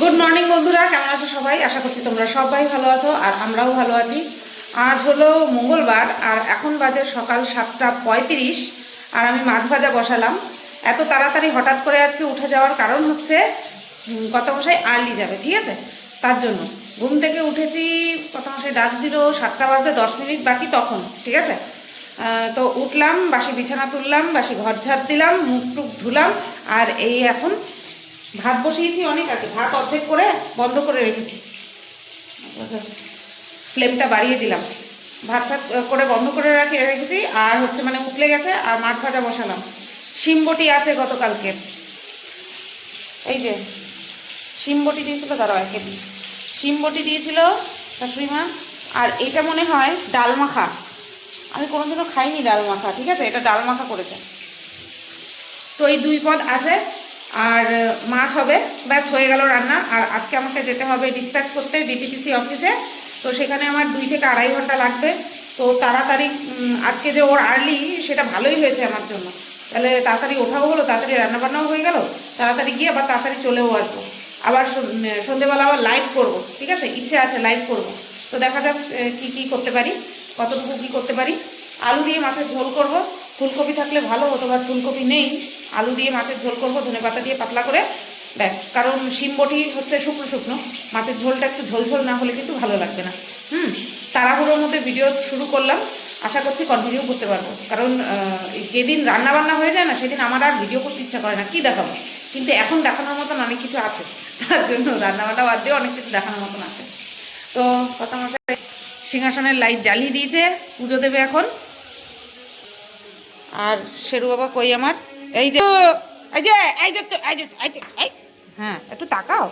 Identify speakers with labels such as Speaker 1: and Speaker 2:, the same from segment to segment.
Speaker 1: Good morning বন্ধুরা কেমন আছো সবাই? আশা করছি তোমরা সবাই ভালো আছো আর আমরাও ভালো আছি। আজ হলো মঙ্গলবার আর এখন বাজে সকাল সাতটা পঁয়ত্রিশ আর আমি মাছ ভাজা বসালাম। এত তাড়াতাড়ি হঠাৎ করে আজকে উঠে যাওয়ার কারণ হচ্ছে উম, কত মশাই আর্লি যাবে ঠিক আছে? তার জন্য। ঘুম থেকে উঠেছি কত মশাই ডাক দিল সাতটা বাজতে দশ মিনিট বাকি তখন ঠিক আছে? তো উঠলাম বাসি বিছানা তুললাম বাসি ঘর ঝাড় দিলাম মুখ টুক ধুলাম আর এই এখন ভাত বসিয়েছি অনেক আগে, ভাত অর্ধেক করে বন্ধ করে রেখেছি। ফ্লেমটা বাড়িয়ে দিলাম। ভাত ভাত করে বন্ধ করে রাখি, রেখেছি, আর হচ্ছে মানে উতলে গেছে, আর মাছ ভাজা বসালাম। শিম বটি আছে গতকালকে। এই যে শিম বটি দিয়েছিল দাঁড়াও একে দিই। শিম বটি দিয়েছিল শাশুড়ি মা, আর এটা মনে হয় ডাল মাখা। আমি কোনোদিনও খাইনি ডাল মাখা, ঠিক আছে? এটা ডাল মাখা করেছে। তো এই দুই পদ আছে। আর মাছ হবে। ব্যাস, হয়ে গেল রান্না। আর আজকে আমাকে যেতে হবে ডিসপ্যাচ করতে ডিটিপিসি অফিসে তো সেখানে আমার দুই থেকে আড়াই ঘণ্টা লাগবে। তো তাড়াতাড়ি আজকে যে ওর আর্লি সেটা ভালোই হয়েছে আমার জন্য। তাহলে তাড়াতাড়ি ওঠাও হলো, তাড়াতাড়ি রান্নাবান্নাও হয়ে গেল। তাড়াতাড়ি গিয়ে আবার তাড়াতাড়ি চলেও আসব। আবার সন্ধেবেলা আবার লাইভ করব, ঠিক আছে? ইচ্ছে আছে লাইভ করব। তো দেখা যাক কি কি করতে পারি, কতটুকু কি করতে পারি। আলু দিয়ে মাছের ঝোল করব। ফুলকপি থাকলে ভালো হতো বা ফুলকপি নেই, আলু দিয়ে মাছের ঝোল করব ধনে পাতা দিয়ে পাতলা করে, ব্যাস। কারণ শিম বটি হচ্ছে শুকনো শুকনো। মাছের ঝোলটা একটু ঝোল ঝোল না হলে কিন্তু ভালো লাগবে না। হুম, তাড়াহুড়োর মধ্যে ভিডিও শুরু করলাম। আশা করছি কন্টিনিউ করতে পারব। কারণ যেদিন রান্না বান্না হয়ে যায় না, সেদিন আমার আর ভিডিও করতে ইচ্ছা করে না। কি দেখাবো? কিন্তু এখন দেখানোর মতন অনেক কিছু আছে। তার জন্য রান্না বান্না বাদ দিয়ে অনেক কিছু দেখানোর মতন আছে। তো কথা মশাই সিংহাসনের লাইট জ্বালিয়ে দিয়েছে। পুজো দেবে এখন। আর শেরু বাবা কই আমার? এই যে এই যে এই যে এই যে এই যে এই হ্যাঁ একটু তাকাও।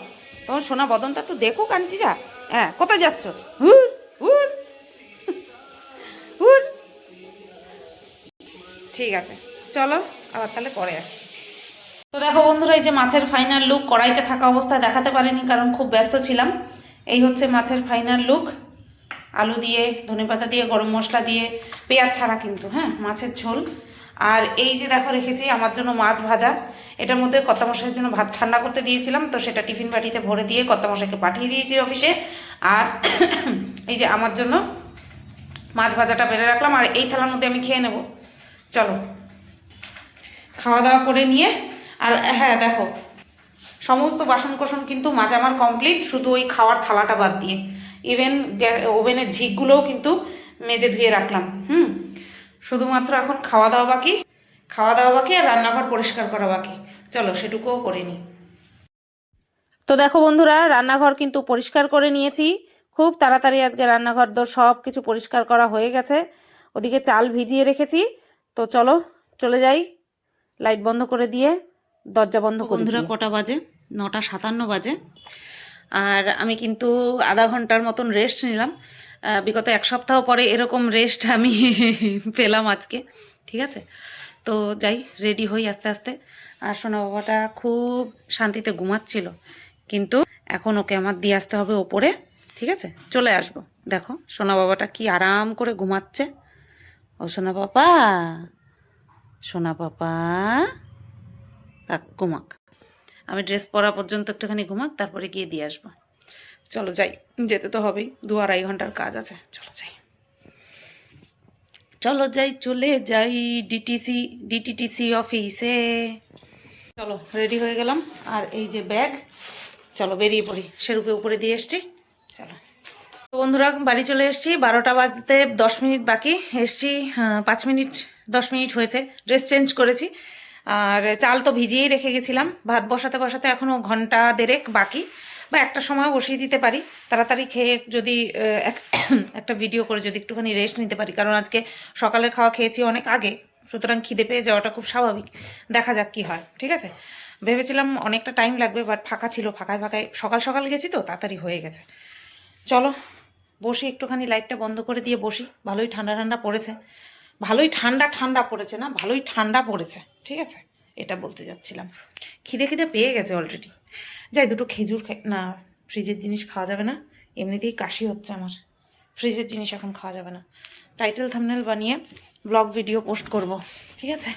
Speaker 1: তোমার সোনা বদনটা তো দেখো কান্টিরা হ্যাঁ কোথায় যাচ্ছ? হুর হুর। হুর। ঠিক আছে, চলো, আবার তাহলে পরে আসছি। তো দেখো বন্ধুরা, এই যে মাছের ফাইনাল লুক কড়াইতে থাকা অবস্থায় দেখাতে পারিনি, কারণ খুব ব্যস্ত ছিলাম। এই হচ্ছে মাছের ফাইনাল লুক আলু দিয়ে, ধনেপাতা দিয়ে, গরম মশলা দিয়ে, পেঁয়াজ ছাড়া কিন্তু হ্যাঁ মাছের ঝোল। আর এই যে দেখো রেখেছি আমার জন্য মাছ ভাজা। এটার মধ্যে কত্তা মশাইয়ের জন্য ভাত ঠান্ডা করতে দিয়েছিলাম, তো সেটা টিফিন বাটিতে ভরে দিয়ে কত্তা মশাইকে পাঠিয়ে দিয়েছি অফিসে। আর এই যে আমার জন্য মাছ ভাজাটা বেড়ে রাখলাম, আর এই থালার মধ্যে আমি খেয়ে নেব। চলো, খাওয়া দাওয়া করে নিয়ে, আর হ্যাঁ দেখো, সমস্ত বাসন কোসন কিন্তু মাছ আমার কমপ্লিট শুধু ওই খাওয়ার থালাটা বাদ দিয়ে। ইভেন ওভেনের ঝিকগুলোও কিন্তু মেজে ধুয়ে রাখলাম, হুম? শুধুমাত্র এখন খাওয়া দাওয়া বাকি খাওয়া দাওয়া বাকি আর রান্নাঘর পরিষ্কার করা বাকি। চলো সেটুকুও করে নিই। তো দেখো বন্ধুরা রান্নাঘর কিন্তু পরিষ্কার করে নিয়েছি। খুব তাড়াতাড়ি আজকে রান্নাঘর দোর সব কিছু পরিষ্কার করা হয়ে গেছে। ওদিকে চাল ভিজিয়ে রেখেছি। তো চলো চলে যাই। লাইট বন্ধ করে দিয়ে দরজা বন্ধ করে বন্ধুরা কটা বাজে? নটা সাতান্ন বাজে। আর আমি কিন্তু আধা ঘণ্টার মতন রেস্ট নিলাম। বিগত এক সপ্তাহ পরে এরকম রেস্ট আমি পেলাম আজকে, ঠিক আছে? তো যাই রেডি হই আস্তে আস্তে। আর সোনা বাবাটা খুব শান্তিতে ঘুমাচ্ছিল, কিন্তু এখন ওকে আমার দিয়ে আসতে হবে ওপরে, ঠিক আছে? চলে আসব। দেখো, সোনা বাবাটা কি আরাম করে ঘুমাচ্ছে। ও সোনা বাবা সোনা বাবা থাক ঘুমাক। আমি ড্রেস পরা পর্যন্ত একটুখানি ঘুমাক, তারপরে গিয়ে দিয়ে আসব। চলো যাই। যেতে তো হবেই, দু আড়াই ঘণ্টার কাজ আছে, চলো যাই। চলো যাই, চলে যাই ডিটিসি ডিটিটিসি অফিসে চলো রেডি হয়ে গেলাম। আর এই যে ব্যাগ চলো বেরিয়ে পড়ি। সেরুকে উপরে দিয়ে এসছি। চলো। তো বন্ধুরা, বাড়ি চলে এসেছি, বারোটা বাজতে দশ মিনিট বাকি। এসছি পাঁচ মিনিট, দশ মিনিট হয়েছে। ড্রেস চেঞ্জ করেছি। আর চাল তো ভিজিয়েই রেখে গেছিলাম। ভাত বসাতে বসাতে এখনও ঘণ্টা দেড়েক বাকি। বা একটা সময় বসিয়ে দিতে পারি। তাড়াতাড়ি খেয়ে যদি এক- একটা ভিডিও করে যদি একটুখানি রেস্ট নিতে পারি। কারণ আজকে সকালের খাওয়া খেয়েছি অনেক আগে, সুতরাং খিদে পেয়ে যাওয়াটা খুব স্বাভাবিক। দেখা যাক কি হয়, ঠিক আছে? ভেবেছিলাম অনেকটা টাইম লাগবে বাট ফাঁকা ছিল, ফাঁকায় ফাঁকায় সকাল সকাল গেছি তো, তাড়াতাড়ি হয়ে গেছে। চলো, বসি একটুখানি লাইটটা বন্ধ করে দিয়ে বসি। ভালোই ঠান্ডা ঠান্ডা পড়েছে। ভালোই ঠান্ডা ঠান্ডা পড়েছে না? ভালোই ঠান্ডা পড়েছে, ঠিক আছে? এটা বলতে যাচ্ছিলাম। খিদে খিদে পেয়ে গেছে অলরেডি যাই, দুটো খেজুর খাই না ফ্রিজের জিনিস খাওয়া যাবে না। এমনিতেই কাশি হচ্ছে আমার। ফ্রিজের জিনিস এখন খাওয়া যাবে না। টাইটেল থামনেল বানিয়ে ব্লগ ভিডিও পোস্ট করব। ঠিক আছে?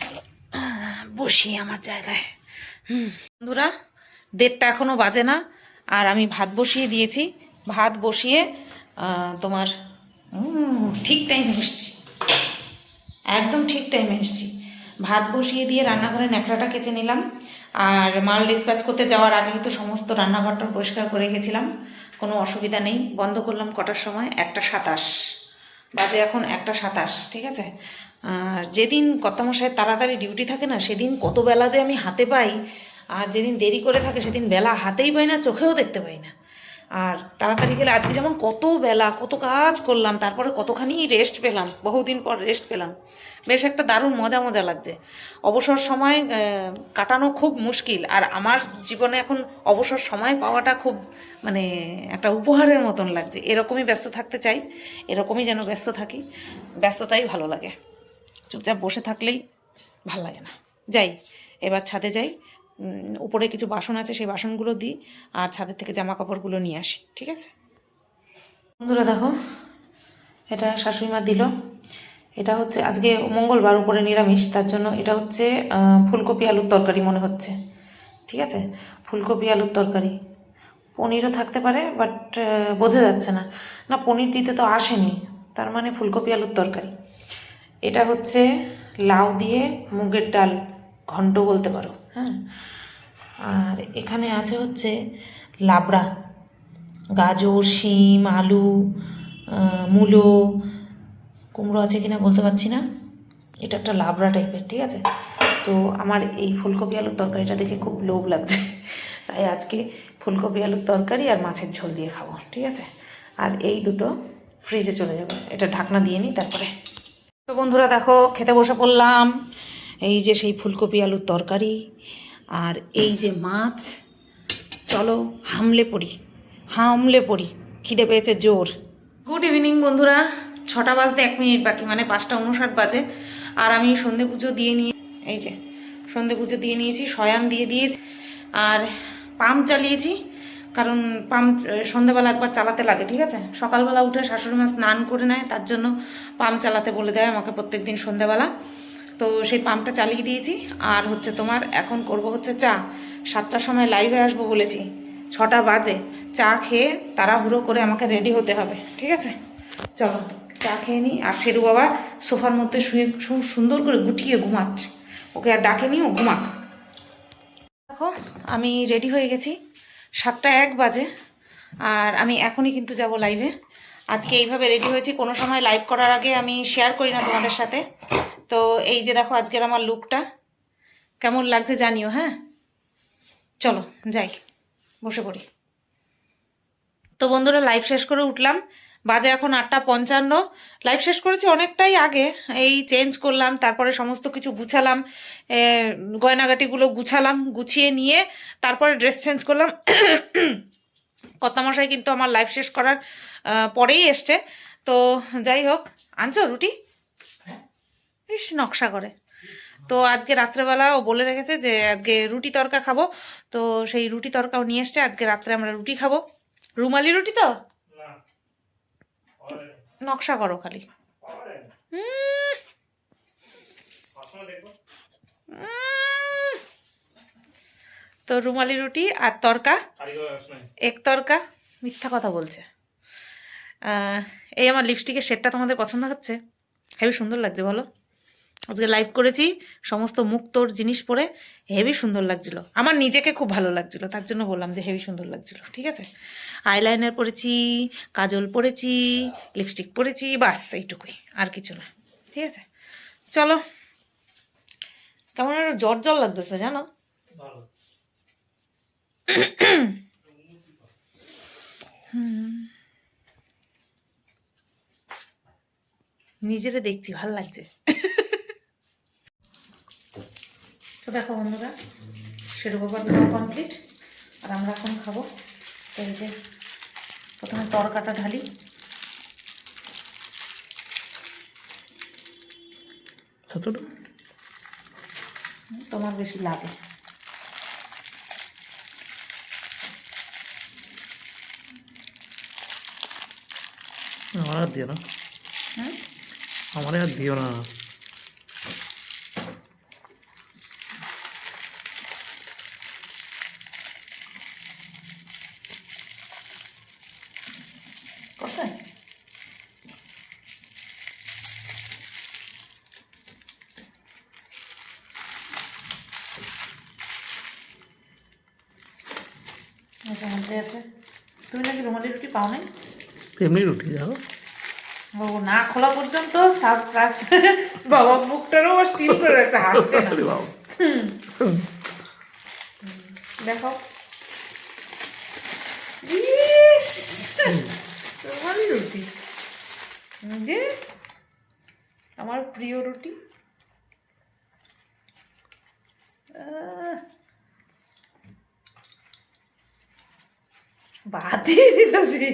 Speaker 1: চলো বসি আমার জায়গায়। হুম। বন্ধুরা, দেড়টা এখনও বাজে না, আর আমি ভাত বসিয়ে দিয়েছি। ভাত বসিয়ে তোমার ঠিক টাইমে এসছি। একদম ঠিক টাইমে এসেছি। ভাত বসিয়ে দিয়ে রান্নাঘরে ন্যাকড়াটা কেচে নিলাম। আর মাল ডিসপ্যাচ করতে যাওয়ার আগে তো সমস্ত রান্নাঘরটা পরিষ্কার করে গেছিলাম কোনো অসুবিধা নেই। বন্ধ করলাম কটার সময়? একটা সাতাশ। বাজে এখন একটা সাতাশ, ঠিক আছে? আর যেদিন কর্তামশায় তাড়াতাড়ি ডিউটি থাকে না, সেদিন কত বেলা যে আমি হাতে পাই, আর যেদিন দেরি করে থাকে, সেদিন বেলা হাতেই পাই না, চোখেও দেখতে পাই না। আর তাড়াতাড়ি গেলে আজকে যেমন কত বেলা, কত কাজ করলাম, তারপরে কতখানি রেস্ট পেলাম, বহুদিন পর রেস্ট পেলাম। বেশ একটা দারুণ মজা মজা লাগছে। অবসর সময় কাটানো খুব মুশকিল আর আমার জীবনে এখন অবসর সময় পাওয়াটা খুব মানে একটা উপহারের মতন লাগছে। এরকমই ব্যস্ত থাকতে চাই, এরকমই যেন ব্যস্ত থাকি। ব্যস্ততাই ভালো লাগে। চুপচাপ বসে থাকলেই ভালো লাগে না। যাই, এবার ছাদে যাই। উপরে কিছু বাসন আছে, সেই বাসনগুলো দিই আর ছাদের থেকে জামা কাপড়গুলো নিয়ে আসি, ঠিক আছে? বন্ধুরা, দেখো, এটা শাশুড়ি মা দিল। এটা হচ্ছে, আজকে মঙ্গলবার, উপরে নিরামিষ, তার জন্য এটা হচ্ছে ফুলকপি আলুর তরকারি মনে হচ্ছে, ঠিক আছে? ফুলকপি আলুর তরকারি। পনিরও থাকতে পারে, বাট বোঝা যাচ্ছে না। না, পনির দিতে তো আসেনি, তার মানে ফুলকপি আলুর তরকারি। এটা হচ্ছে, লাউ দিয়ে মুগের ডাল, ঘন্ট বলতে পারো। হ্যাঁ? আর এখানে আছে হচ্ছে লাবড়া, গাজর, শিম, আলু মূলো, কুমড়ো আছে কিনা বলতে পারছি না। এটা একটা লাবড়া টাইপের ঠিক আছে? তো আমার এই ফুলকপি আলুর তরকারিটা দেখে খুব লোভ লাগছে। তাই আজকে ফুলকপি আলুর তরকারি আর মাছের ঝোল দিয়ে খাব, ঠিক আছে? আর এই দুটো ফ্রিজে চলে যাবে। এটা ঢাকনা দিয়ে নিই, তারপরে। তো বন্ধুরা দেখো, খেতে বসে পড়লাম। এই যে সেই ফুলকপি আলুর তরকারি আর এই যে মাছ, চলো হামলে পড়ি হামলে পড়ি, খিদে পেয়েছে জোর। গুড ইভিনিং বন্ধুরা, ছটা বাজতে এক মিনিট বাকি মানে পাঁচটা উনষাট বাজে। আর আমি সন্ধে পুজো দিয়ে নিয়ে, এই যে, সন্ধে পুজো দিয়ে নিয়েছি, শয়ান দিয়ে দিয়েছি, আর পাম্প চালিয়েছি, কারণ পাম্প সন্ধেবেলা একবার চালাতে লাগে, ঠিক আছে? সকালবেলা উঠে শাশুড়ি মা স্নান করে নেয়, তার জন্য পাম্প চালাতে বলে দেয় আমাকে প্রত্যেক দিন সন্ধেবেলা তো সেই পাম্পটা চালিয়ে দিয়েছি। আর হচ্ছে তোমার এখন করব হচ্ছে চা। সাতটার সময় লাইভে আসব বলেছি। ছটা বাজে। চা খেয়ে তাড়াহুড়ো করে আমাকে রেডি হতে হবে। ঠিক আছে? চলো, চা খেয়ে নিই আর শেরু বাবা সোফার মধ্যে শুয়ে খুব সুন্দর করে গুটিয়ে ঘুমাচ্ছে। ওকে আর ডাকে নিও ঘুমাক। দেখো, আমি রেডি হয়ে গেছি। সাতটা এক বাজে। আর আমি এখনই কিন্তু যাব লাইভে আজকে এইভাবে রেডি হয়েছি। কোনো সময় লাইভ করার আগে আমি শেয়ার করি না তোমাদের সাথে। তো এই যে দেখো আজকের আমার লুকটা কেমন লাগছে জানিও হ্যাঁ? চলো, যাই, বসে পড়ি। তো বন্ধুরা লাইভ শেষ করে উঠলাম। বাজে এখন আটটা পঞ্চান্ন। লাইভ শেষ করেছি অনেকটাই আগে। এই চেঞ্জ করলাম, তারপরে সমস্ত কিছু গুছালাম গয়নাগাটিগুলো গুছালাম, গুছিয়ে নিয়ে তারপরে ড্রেস চেঞ্জ করলাম। কর্তামশাই কিন্তু আমার লাইভ শেষ করার পরেই এসছে। তো যাই হোক, আনছো রুটি? ইস নকশা করে। তো আজকে রাত্রেবেলা ও বলে রেখেছে যে আজকে রুটি তরকা খাব। তো সেই রুটি তরকাও নিয়ে এসছে। আজকে রাত্রে আমরা রুটি খাব। রুমালি রুটি তো? নকশা করো খালি। তো রুমালি রুটি আর তরকা। এক তরকা। মিথ্যা কথা বলছে। এই আমার লিপস্টিকের শেডটা তোমাদের পছন্দ হচ্ছে? হেবি সুন্দর লাগছে বলো। আজকে লাইভ করেছি সমস্ত মুক্তোর জিনিস পরে হেভি সুন্দর লাগছিল। আমার নিজেকে খুব ভালো লাগছিল তার জন্য বললাম যে হেভি সুন্দর লাগছিল ঠিক আছে? আইলাইনার পরেছি কাজল পরেছি লিপস্টিক পরেছি বাস এইটুকুই আর কিছু না ঠিক আছে? চলো কেমন একটা জ্বর জ্বর লাগতেছে জানো? নিজেরে দেখছি ভালো লাগছে। তো দেখো বন্ধুরা শেরু বাবার খাওয়া কমপ্লিট আর আমরা এখন খাব তো এই যে প্রথমে তরকাটা ঢালি। তোমার বেশি লাগে।
Speaker 2: আমার আর দিও না।
Speaker 1: হুম?
Speaker 2: আমার আর দিও না।
Speaker 1: আছে। তুমি নাকি রুমালি রুটি পাও নাই?
Speaker 2: তেমনি রুটি জানো
Speaker 1: ও না খোলা পর্যন্ত সারপ্রাইজ বাবা মুখটারও স্টিল করে রাখছে হাসছে না। দেখো। ইস, রুমালি রুটি। যে আমার প্রিয় রুটি। আহ, বাদ দিতেছি।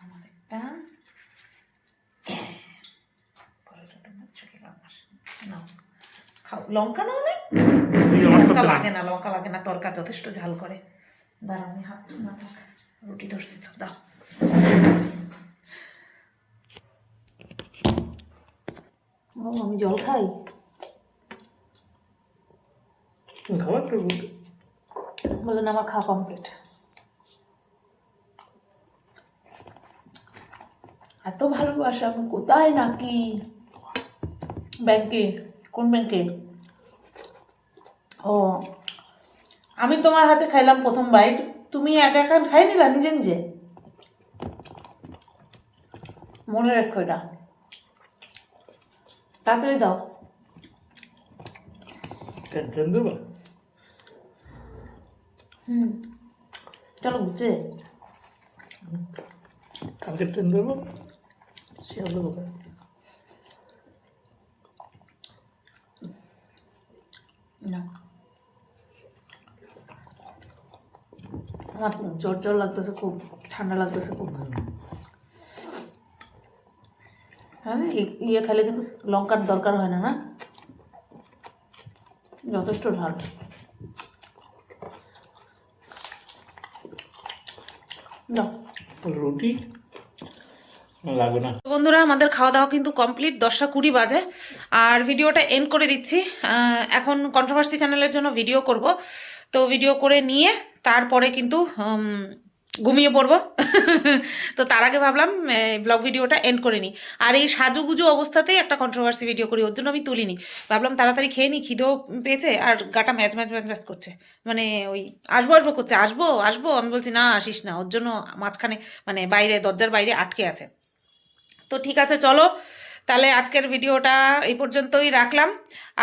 Speaker 1: আমার একটা লঙ্কা নাও
Speaker 2: আমারটা
Speaker 1: লঙ্কা লাগে না লঙ্কা লাগে না তরকা যথেষ্ট ঝাল করে। দাঁড়াও আমি হাত না থাক রুটি ধরছি তো দাও। ও আমি জল খাই?
Speaker 2: রুটি।
Speaker 1: বললেন আমার খাওয়া কমপ্লিট। এত ভালোবাসা আমি কোথায় নাকি? ব্যাংকে কোন ব্যাংকে? ও। আমি তোমার হাতে খাইলাম প্রথম বাইট। তুমি একা একা খাই নিলা নিজে নিজে? মনে রেখো এটা। তাড়াতাড়ি দাও। হুম। চলো বুঝছে
Speaker 2: কালকে ট্রেন দেবো? শিয়াল দেবো
Speaker 1: না। আমার জ্বর জ্বর লাগতেছে খুব ঠান্ডা লাগতেছে খুব হ্যাঁ? ইয়ে খেলে কিন্তু লঙ্কার দরকার হয় না না? যথেষ্ট ঝাল।
Speaker 2: রুটি? লাগবে না।
Speaker 1: বন্ধুরা আমাদের খাওয়া দাওয়া কিন্তু কমপ্লিট দশটা কুড়ি বাজে। আর ভিডিওটা এন্ড করে দিচ্ছি। এখন কন্ট্রোভার্সি চ্যানেলের জন্য ভিডিও করব। তো ভিডিও করে নিয়ে তারপরে কিন্তু ঘুমিয়ে পড়ব। তো তার আগে ভাবলাম ব্লগ ভিডিওটা এন্ড করে নিই। আর এই সাজুগুজু অবস্থাতেই একটা কন্ট্রোভার্সি ভিডিও করি, ওর জন্য আমি তুলিনি। ভাবলাম তাড়াতাড়ি খেয়ে নিই, খিদেও পেয়েছে, আর গাটা ম্যাচ ম্যাচ ম্যাচ ম্যাচ করছে। মানে ওই আসব আসব করছে, আসব আসব, আমি বলছি, না, আসিস না। ওর জন্য মাঝখানে মানে বাইরে, দরজার বাইরে আটকে আছে। তো ঠিক আছে, চলো তাহলে আজকের ভিডিওটা এই পর্যন্তই রাখলাম।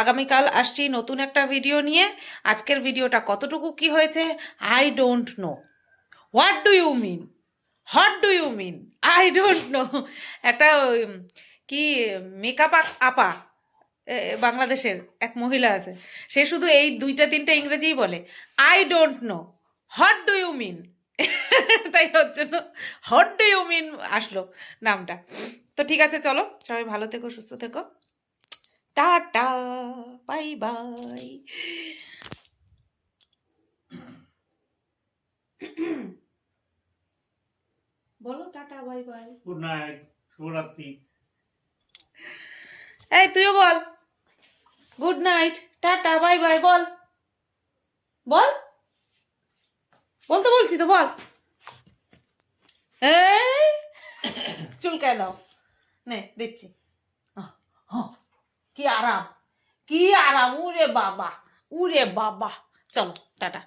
Speaker 1: আগামীকাল আসছি নতুন একটা ভিডিও নিয়ে। আজকের ভিডিওটা কতটুকু কি হয়েছে? I don't know what do you mean what do you mean I don't know একটা কি মেকআপ আপা বাংলাদেশের এক মহিলা আছে। সে শুধু এই দুইটা, তিনটা ইংরেজিই বলে। I don't know what do you mean তাই ওর জন্য হোয়াট ডু ইউ মিন আসলো নামটা। তো ঠিক আছে চলো। সবাই ভালো থেকো সুস্থ থেকো। Tata bye bye. বলো tata bye bye.
Speaker 2: Good night শুভরাত্রি।
Speaker 1: এই তুইও বল। Good night tata bye bye বল। বল। বলতে বলছি তো বল। এই চুলকায় দাও নে দেখছি। কি আরাম কি আরাম উরে বাবা উরে বাবা। চলো টাটা।